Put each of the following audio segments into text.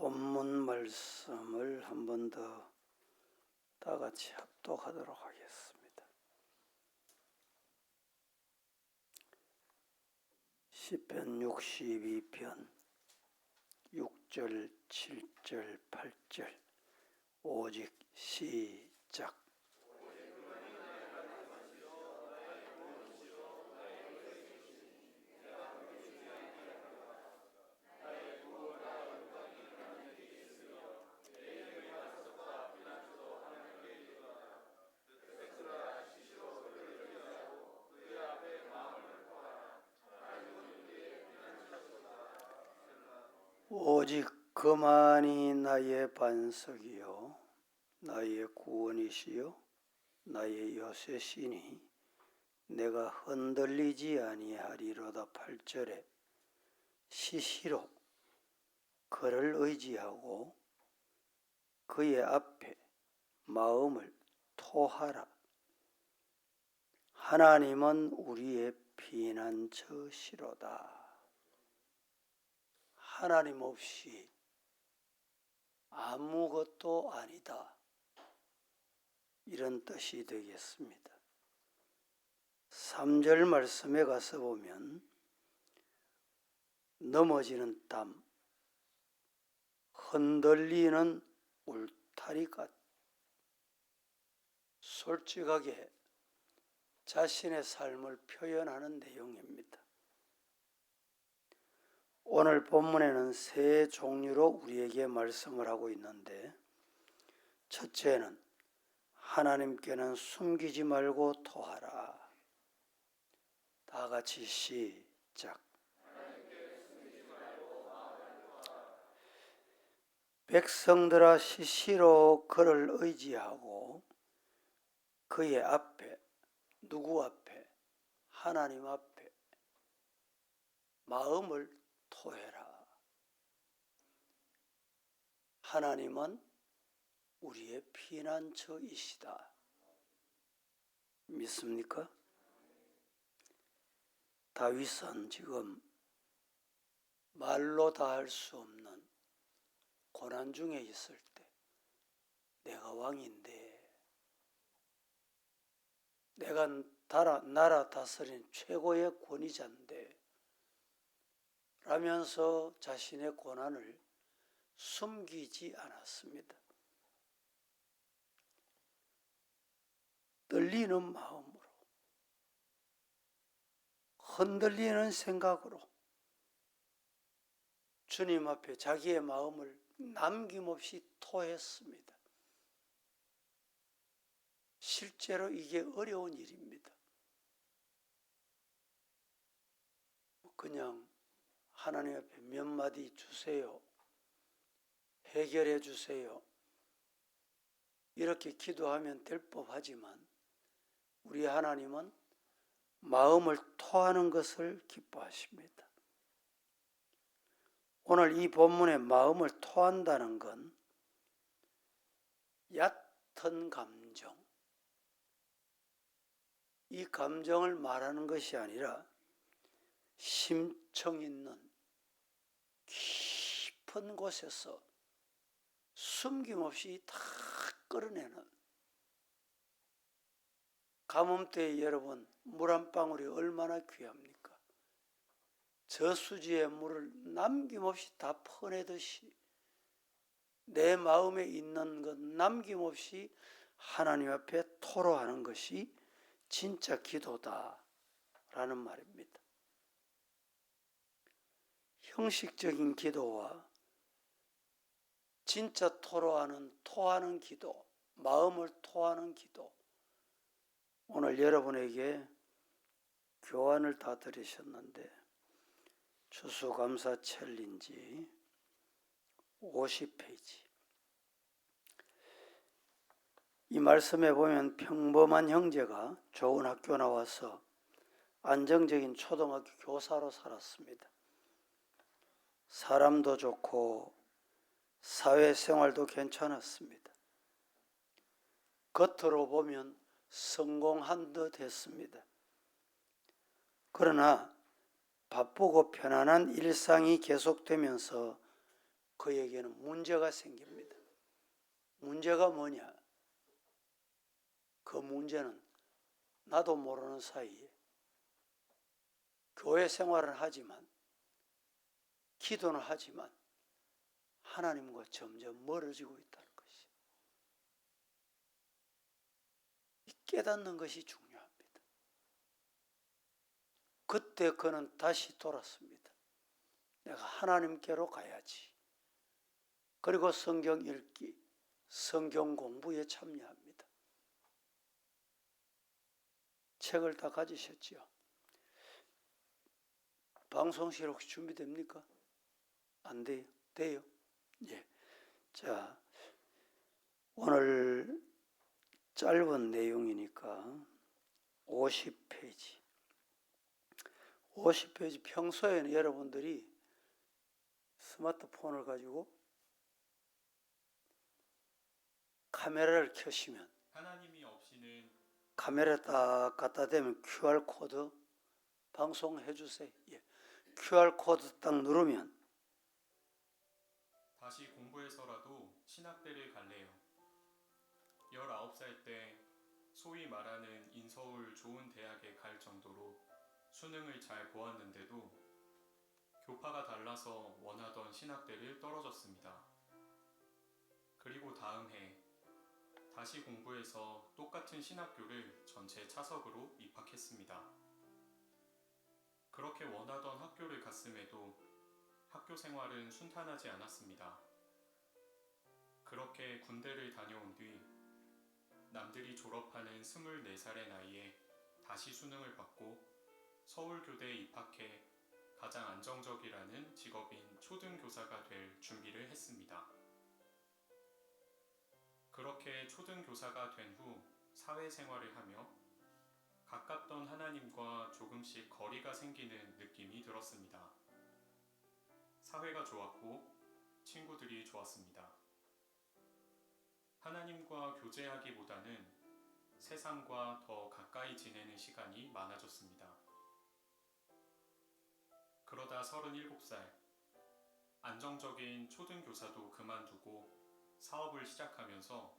본문 말씀을 한 번 더 다 같이 합독하도록 하겠습니다. 시편 62편 6절, 7절, 8절 오직 시작 오직 그만이 나의 반석이요. 나의 구원이시요. 나의 요새시니 내가 흔들리지 아니하리로다. 8절에 시시로 그를 의지하고 그의 앞에 마음을 토하라. 하나님은 우리의 피난처시로다. 하나님 없이 아무것도 아니다. 이런 뜻이 되겠습니다. 3절 말씀에 가서 보면 넘어지는 땀, 흔들리는 울타리가 솔직하게 자신의 삶을 표현하는 내용입니다. 오늘 본문에는 세 종류로 우리에게 말씀을 하고 있는데 첫째는 하나님께는 숨기지 말고 토하라. 다 같이 시작. 백성들아 시시로 그를 의지하고 그의 앞에 누구 앞에 하나님 앞에 마음을 토해라. 하나님은 우리의 피난처이시다. 믿습니까? 다윗은 지금 말로 다 할 수 없는 고난 중에 있을 때 내가 왕인데 내가 나라, 나라 다스린 최고의 권위자인데 라면서 자신의 고난을 숨기지 않았습니다. 떨리는 마음으로, 흔들리는 생각으로 주님 앞에 자기의 마음을 남김없이 토했습니다. 실제로 이게 어려운 일입니다. 그냥 하나님 앞에 몇 마디 주세요. 해결해 주세요. 이렇게 기도하면 될 법하지만 우리 하나님은 마음을 토하는 것을 기뻐하십니다. 오늘 이 본문에 마음을 토한다는 건 얕은 감정, 이 감정을 말하는 것이 아니라 심청 있는 깊은 곳에서 숨김없이 다 끌어내는 가뭄때에 여러분 물 한 방울이 얼마나 귀합니까? 저수지의 물을 남김없이 다 퍼내듯이 내 마음에 있는 것 남김없이 하나님 앞에 토로하는 것이 진짜 기도다라는 말입니다. 형식적인 기도와 진짜 토로하는 토하는 기도, 마음을 토하는 기도. 오늘 여러분에게 교환을 다 들으셨는데 추수감사 챌린지 50페이지. 이 말씀에 보면 평범한 형제가 좋은 학교 나와서 안정적인 초등학교 교사로 살았습니다. 사람도 좋고 사회생활도 괜찮았습니다. 겉으로 보면 성공한 듯 했습니다. 그러나 바쁘고 편안한 일상이 계속되면서 그에게는 문제가 생깁니다. 문제가 뭐냐? 그 문제는 나도 모르는 사이에 교회 생활을 하지만 기도는 하지만 하나님과 점점 멀어지고 있다는 것이 이 깨닫는 것이 중요합니다. 그때 그는 다시 돌았습니다. 내가 하나님께로 가야지. 그리고 성경 읽기, 성경 공부에 참여합니다. 책을 다 가지셨지요? 방송실 혹시 준비됩니까? 안 돼요? 돼요? 예. 자, 오늘 짧은 내용이니까 50페이지. 50페이지 평소에는 여러분들이 스마트폰을 가지고 카메라를 켜시면 하나님이 없이는 카메라 딱 갖다 대면 QR 코드 방송해 주세요. 예. QR 코드 딱 누르면 다시 공부해서라도 신학대를 갈래요. 19살 때 소위 말하는 인서울 좋은 대학에 갈 정도로 수능을 잘 보았는데도 교파가 달라서 원하던 신학대를 떨어졌습니다. 그리고 다음 해 다시 공부해서 똑같은 신학교를 전체 차석으로 입학했습니다. 그렇게 원하던 학교를 갔음에도 학교 생활은 순탄하지 않았습니다. 그렇게 군대를 다녀온 뒤 남들이 졸업하는 24살의 나이에 다시 수능을 받고 서울교대에 입학해 가장 안정적이라는 직업인 초등교사가 될 준비를 했습니다. 그렇게 초등교사가 된 후 사회생활을 하며 가깝던 하나님과 조금씩 거리가 생기는 느낌이 들었습니다. 사회가 좋았고 친구들이 좋았습니다. 하나님과 교제하기보다는 세상과 더 가까이 지내는 시간이 많아졌습니다. 그러다 37살, 안정적인 초등교사도 그만두고 사업을 시작하면서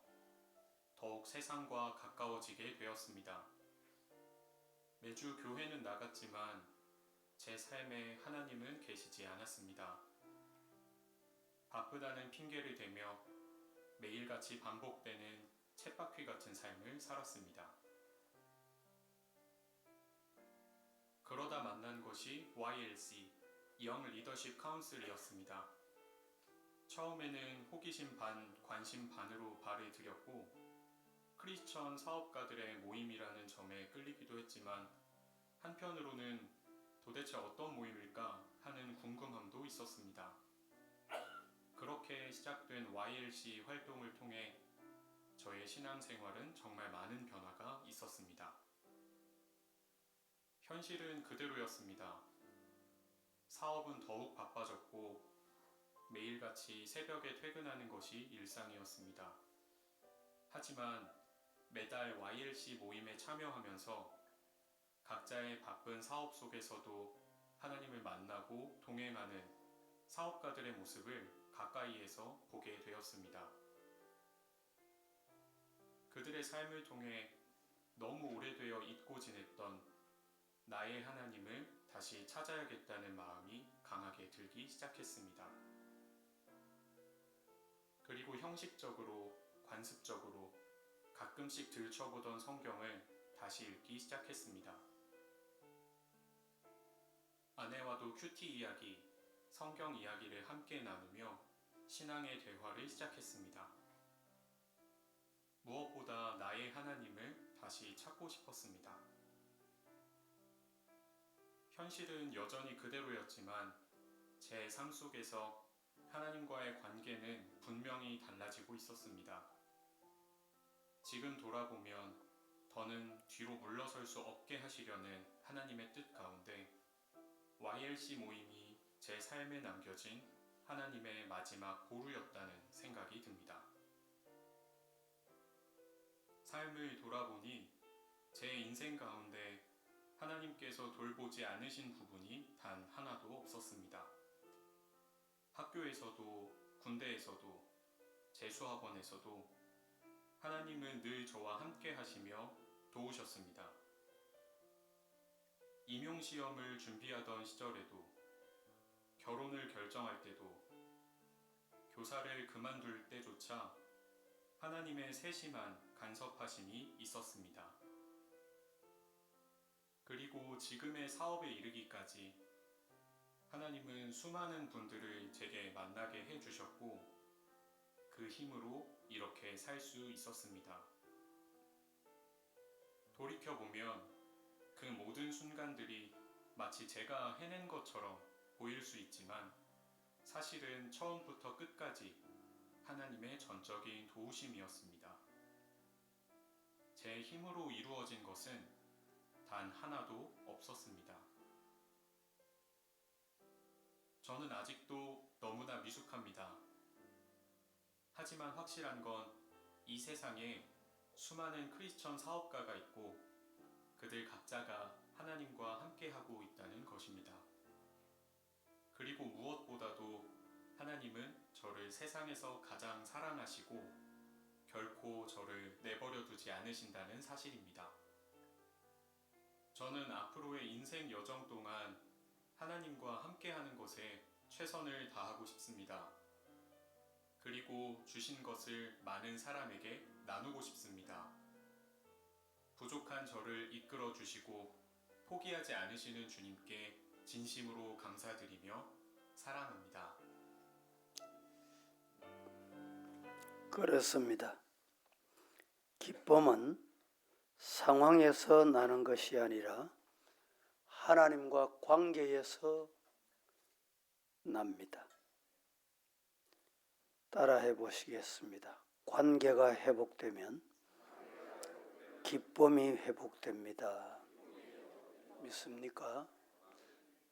더욱 세상과 가까워지게 되었습니다. 매주 교회는 나갔지만 제 삶에 하나님은 계시지 않았습니다. 바쁘다는 핑계를 대며 매일같이 반복되는 쳇바퀴 같은 삶을 살았습니다. 그러다 만난 것이 YLC, 영 리더십 카운슬이었습니다. 처음에는 호기심 반, 관심 반으로 발을 들였고, 크리스천 사업가들의 모임이라는 점에 끌리기도 했지만, 한편으로는 도대체 어떤 모임일까 하는 궁금함도 있었습니다. 그렇게 시작된 YLC 활동을 통해 저의 신앙생활은 정말 많은 변화가 있었습니다. 현실은 그대로였습니다. 사업은 더욱 바빠졌고 매일같이 새벽에 퇴근하는 것이 일상이었습니다. 하지만 매달 YLC 모임에 참여하면서 각자의 바쁜 사업 속에서도 하나님을 만나고 동행하는 사업가들의 모습을 가까이에서 보게 되었습니다. 그들의 삶을 통해 너무 오래되어 잊고 지냈던 나의 하나님을 다시 찾아야겠다는 마음이 강하게 들기 시작했습니다. 그리고 형식적으로, 관습적으로 가끔씩 들춰보던 성경을 다시 읽기 시작했습니다. 아내와도 큐티 이야기, 성경 이야기를 함께 나누며 신앙의 대화를 시작했습니다. 무엇보다 나의 하나님을 다시 찾고 싶었습니다. 현실은 여전히 그대로였지만 제 삶 속에서 하나님과의 관계는 분명히 달라지고 있었습니다. 지금 돌아보면 더는 뒤로 물러설 수 없게 하시려는 하나님의 뜻 가운데 YLC 모임이 제 삶에 남겨진 하나님의 마지막 보루였다는 생각이 듭니다. 삶을 돌아보니 제 인생 가운데 하나님께서 돌보지 않으신 부분이 단 하나도 없었습니다. 학교에서도 군대에서도 재수학원에서도 하나님은 늘 저와 함께 하시며 도우셨습니다. 임용 시험을 준비하던 시절에도 결혼을 결정할 때도 교사를 그만둘 때조차 하나님의 세심한 간섭하심이 있었습니다. 그리고 지금의 사업에 이르기까지 하나님은 수많은 분들을 제게 만나게 해 주셨고 그 힘으로 이렇게 살 수 있었습니다. 돌이켜 보면 그 모든 순간들이 마치 제가 해낸 것처럼 보일 수 있지만 사실은 처음부터 끝까지 하나님의 전적인 도우심이었습니다. 제 힘으로 이루어진 것은 단 하나도 없었습니다. 저는 아직도 너무나 미숙합니다. 하지만 확실한 건 이 세상에 수많은 크리스천 사업가가 있고 그들 각자가 하나님과 함께하고 있다는 것입니다. 그리고 무엇보다도 하나님은 저를 세상에서 가장 사랑하시고 결코 저를 내버려 두지 않으신다는 사실입니다. 저는 앞으로의 인생 여정 동안 하나님과 함께하는 것에 최선을 다하고 싶습니다. 그리고 주신 것을 많은 사람에게 나누고 싶습니다. 부족한 저를 이끌어 주시고 포기하지 않으시는 주님께 진심으로 감사드리며 사랑합니다. 그렇습니다. 기쁨은 상황에서 나는 것이 아니라 하나님과 관계에서 납니다. 따라 해 보시겠습니다. 관계가 회복되면 기쁨이 회복됩니다. 믿습니까?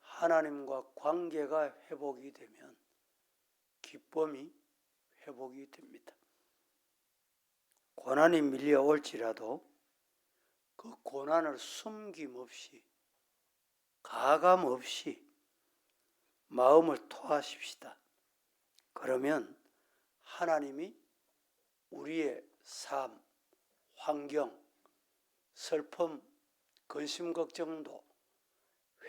하나님과 관계가 회복이 되면 기쁨이 회복이 됩니다. 고난이 밀려올지라도 그 고난을 숨김없이 가감 없이 마음을 토하십시다. 그러면 하나님이 우리의 삶, 환경, 슬픔, 근심, 걱정도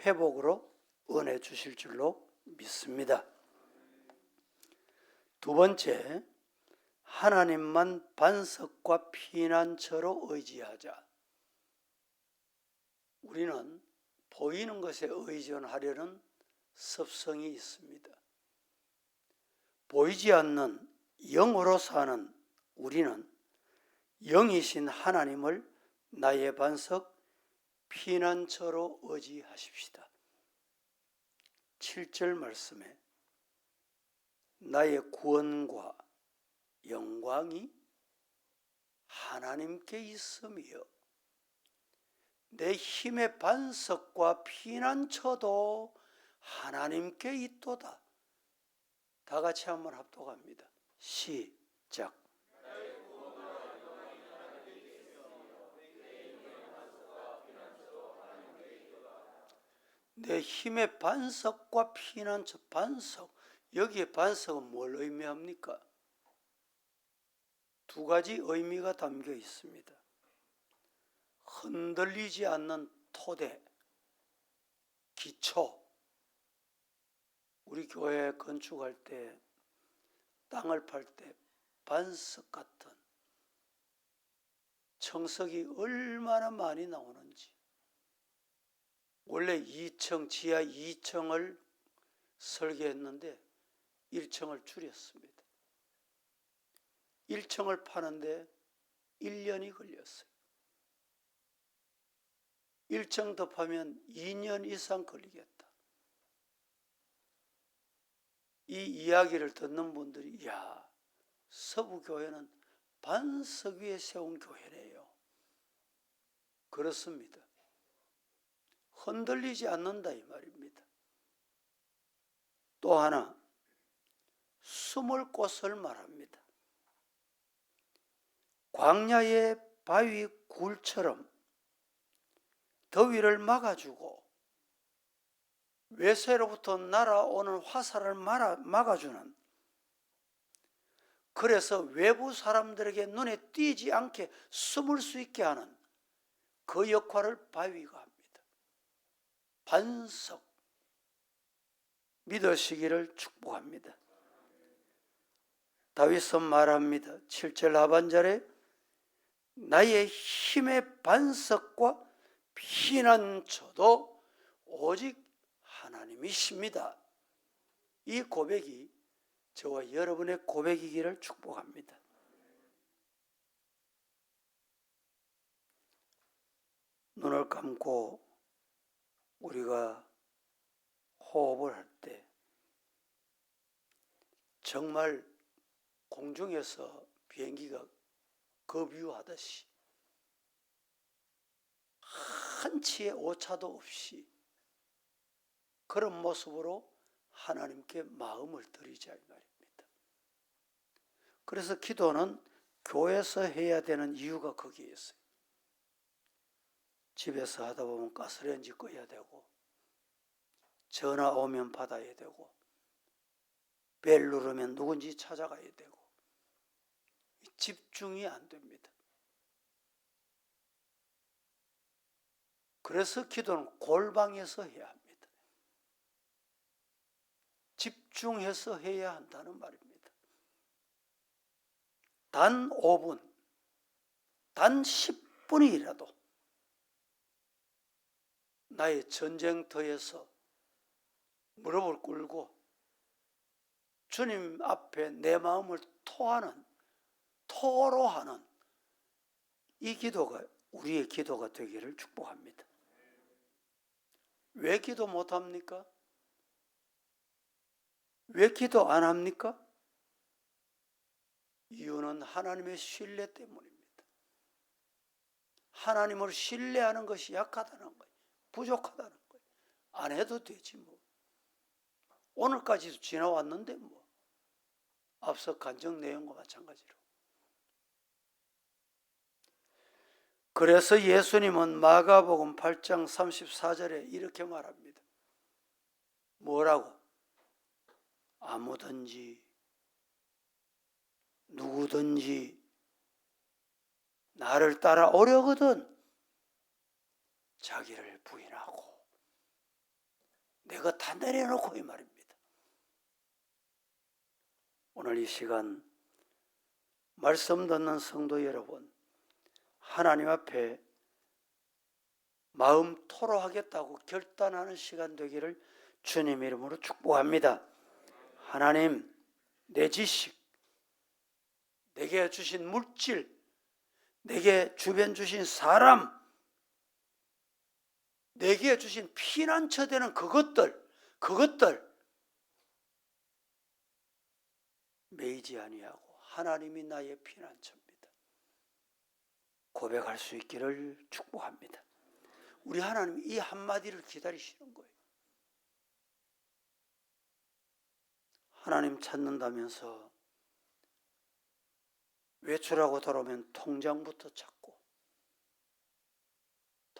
회복으로 은혜 주실 줄로 믿습니다. 두 번째, 하나님만 반석과 피난처로 의지하자. 우리는 보이는 것에 의존하려는 습성이 있습니다. 보이지 않는 영으로 사는 우리는 영이신 하나님을 나의 반석 피난처로 의지하십시다. 7절 말씀에 나의 구원과 영광이 하나님께 있음이요. 내 힘의 반석과 피난처도 하나님께 있도다. 다 같이 한번 합독합니다. 시작. 내 힘의 반석과 피난처 반석 여기에 반석은 뭘 의미합니까? 두 가지 의미가 담겨 있습니다. 흔들리지 않는 토대, 기초. 우리 교회 건축할 때 땅을 팔 때 반석 같은 청석이 얼마나 많이 나오는지. 원래 2층, 지하 2층을 설계했는데 1층을 줄였습니다. 1층을 파는데 1년이 걸렸어요. 1층 더 파면 2년 이상 걸리겠다. 이 이야기를 듣는 분들이 야 서부 교회는 반석 위에 세운 교회래요. 그렇습니다. 흔들리지 않는다 이 말입니다. 또 하나 숨을 곳을 말합니다. 광야의 바위 굴처럼 더위를 막아주고 외세로부터 날아오는 화살을 막아, 막아주는 그래서 외부 사람들에게 눈에 띄지 않게 숨을 수 있게 하는 그 역할을 바위가 합니다. 반석 믿으시기를 축복합니다. 다윗은 말합니다. 7절 하반절에 나의 힘의 반석과 피난처도 오직 하나님이십니다. 이 고백이 저와 여러분의 고백이기를 축복합니다. 눈을 감고 우리가 호흡을 할 때 정말 공중에서 비행기가 급유하듯이 한치의 오차도 없이 그런 모습으로 하나님께 마음을 드리자 이 말입니다. 그래서 기도는 교회에서 해야 되는 이유가 거기에 있어요. 집에서 하다 보면 가스레인지 꺼야 되고 전화 오면 받아야 되고 벨 누르면 누군지 찾아가야 되고 집중이 안 됩니다. 그래서 기도는 골방에서 해야 합니다. 집중해서 해야 한다는 말입니다. 단 5분, 단 10분이라도 나의 전쟁터에서 무릎을 꿇고 주님 앞에 내 마음을 토하는 토로하는 이 기도가 우리의 기도가 되기를 축복합니다. 왜 기도 못 합니까? 왜 기도 안 합니까? 이유는 하나님의 신뢰 때문입니다. 하나님을 신뢰하는 것이 약하다는 거예요. 부족하다는 거예요. 안 해도 되지 뭐. 오늘까지도 지나왔는데 뭐. 앞서 간증 내용과 마찬가지로. 그래서 예수님은 마가복음 8장 34절에 이렇게 말합니다. 뭐라고? 아무든지 누구든지 나를 따라 오려거든 자기를 내가 다 내려놓고 이 말입니다. 오늘 이 시간 말씀 듣는 성도 여러분 하나님 앞에 마음 토로하겠다고 결단하는 시간 되기를 주님 이름으로 축복합니다. 하나님 내 지식 내게 주신 물질 내게 주변 주신 사람 내게 주신 피난처 되는 그것들 그것들 매이지 아니하고 하나님이 나의 피난처입니다. 고백할 수 있기를 축복합니다. 우리 하나님 이 한마디를 기다리시는 거예요. 하나님 찾는다면서 외출하고 돌아오면 통장부터 찾고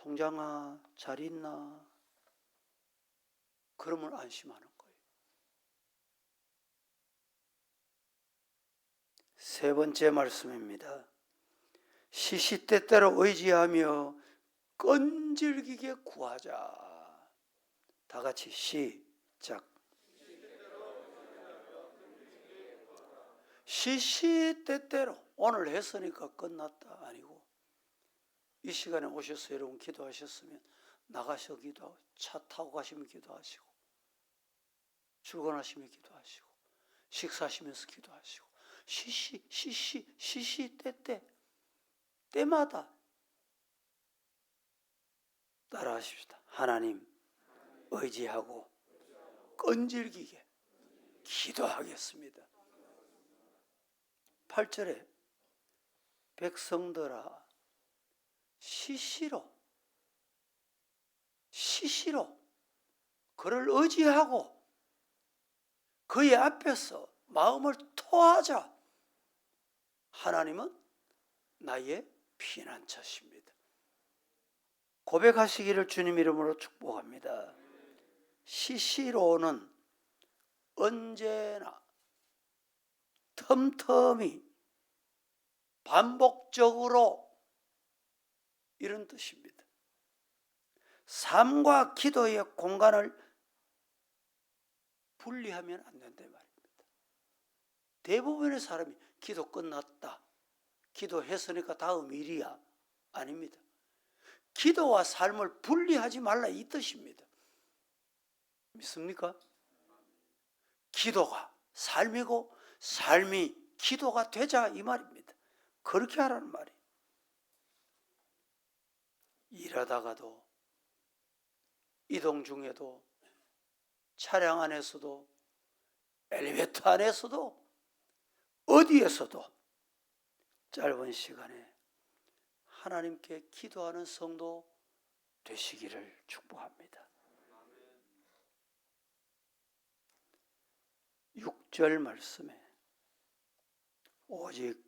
통장아 잘 있나 그러면 안심하는 거예요. 세 번째 말씀입니다. 시시때때로 의지하며 끈질기게 구하자. 다 같이 시작. 시시때때로 오늘 했으니까 끝났다 아니고 이 시간에 오셔서 여러분 기도하셨으면 나가셔 기도하고 차 타고 가시면 기도하시고 출근하시면 기도하시고 식사하시면서 기도하시고 시시 시시 시시 때때 때마다 따라하십시다. 하나님 의지하고 끈질기게 기도하겠습니다. 8절에 백성들아 시시로 시시로 그를 의지하고 그의 앞에서 마음을 토하자. 하나님은 나의 피난처십니다. 고백하시기를 주님 이름으로 축복합니다. 시시로는 언제나 틈틈이 반복적으로 이런 뜻입니다. 삶과 기도의 공간을 분리하면 안 된다 이 말입니다. 대부분의 사람이 기도 끝났다. 기도했으니까 다음 일이야. 아닙니다. 기도와 삶을 분리하지 말라 이 뜻입니다. 믿습니까? 기도가 삶이고 삶이 기도가 되자 이 말입니다. 그렇게 하라는 말이. 일하다가도 이동 중에도 차량 안에서도 엘리베이터 안에서도 어디에서도 짧은 시간에 하나님께 기도하는 성도 되시기를 축복합니다. 6절 말씀에 오직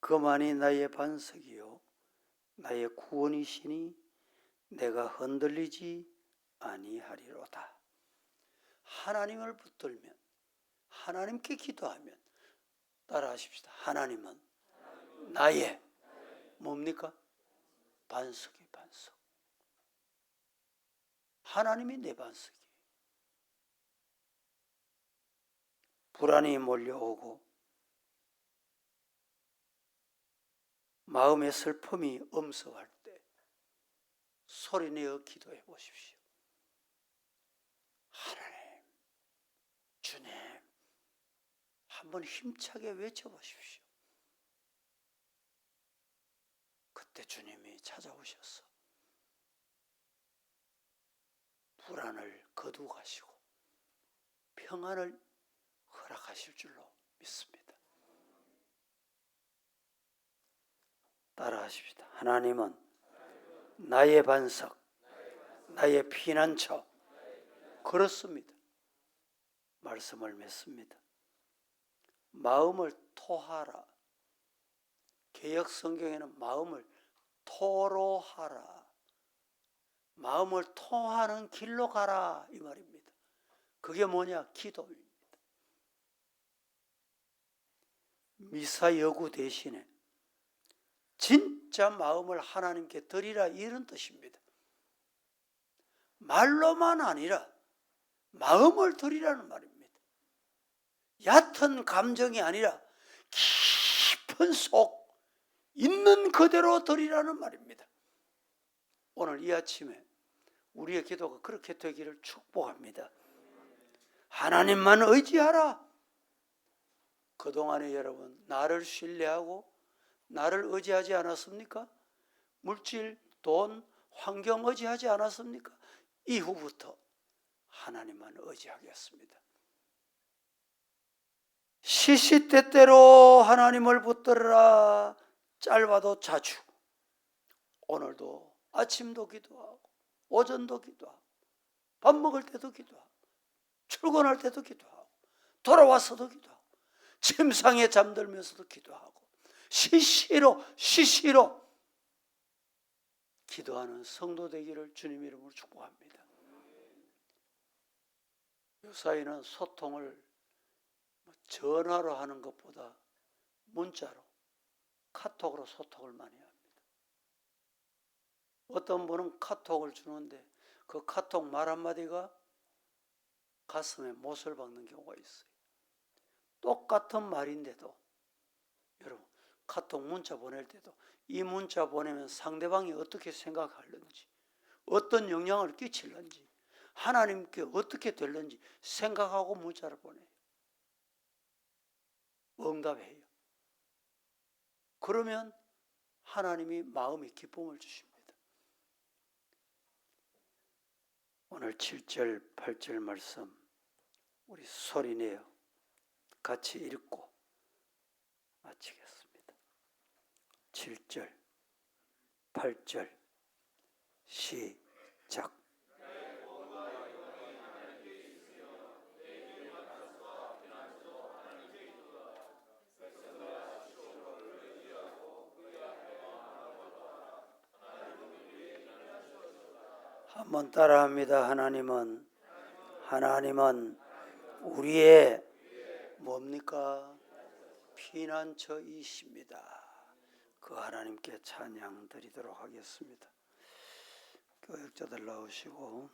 그만이 나의 반석이요 나의 구원이시니 내가 흔들리지 아니하리로다. 하나님을 붙들면 하나님께 기도하면 따라하십시다. 하나님은 나의 뭡니까? 반석이 반석. 하나님이 내 반석이. 불안이 몰려오고 마음의 슬픔이 엄습할 때 소리내어 기도해 보십시오. 하나님, 주님, 한번 힘차게 외쳐 보십시오. 그때 주님이 찾아오셔서 불안을 거두고 가시고 평안을 허락하실 줄로 믿습니다. 따라하십시다. 하나님은 나의 반석, 나의 피난처. 그렇습니다. 말씀을 맺습니다. 마음을 토하라. 개혁 성경에는 마음을 토로하라. 마음을 통하는 길로 가라 이 말입니다. 그게 뭐냐? 기도입니다. 미사 여구 대신에 진짜 마음을 하나님께 드리라 이런 뜻입니다. 말로만 아니라 마음을 드리라는 말입니다. 얕은 감정이 아니라 깊은 속 있는 그대로 드리라는 말입니다. 오늘 이 아침에 우리의 기도가 그렇게 되기를 축복합니다. 하나님만 의지하라. 그동안에 여러분 나를 신뢰하고 나를 의지하지 않았습니까? 물질, 돈, 환경 의지하지 않았습니까? 이후부터 하나님만 의지하겠습니다. 시시때때로 하나님을 붙들어라. 짧아도 자주. 오늘도 아침도 기도하고 오전도 기도하고 밥 먹을 때도 기도하고 출근할 때도 기도하고 돌아와서도 기도하고 침상에 잠들면서도 기도하고 시시로 시시로 기도하는 성도 되기를 주님 이름으로 축복합니다. 요사이는 소통을 뭐 전화로 하는 것보다 문자로 카톡으로 소통을 많이 합니다. 어떤 분은 카톡을 주는데 그 카톡 말 한마디가 가슴에 못을 박는 경우가 있어요. 똑같은 말인데도 여러분 카톡 문자 보낼 때도 이 문자 보내면 상대방이 어떻게 생각하는지 어떤 영향을 끼칠는지 하나님께 어떻게 될는지 생각하고 문자를 보내요. 응답해요. 그러면 하나님이 마음에 기쁨을 주십니다. 오늘 7절, 8절 말씀 우리 소리내어 같이 읽고 마치겠습니다. 7절, 8절 시작. 한번 따라합니다. 하나님은 하나님은 우리의 뭡니까? 피난처이십니다. 그 하나님께 찬양 드리도록 하겠습니다. 교육자들 나오시고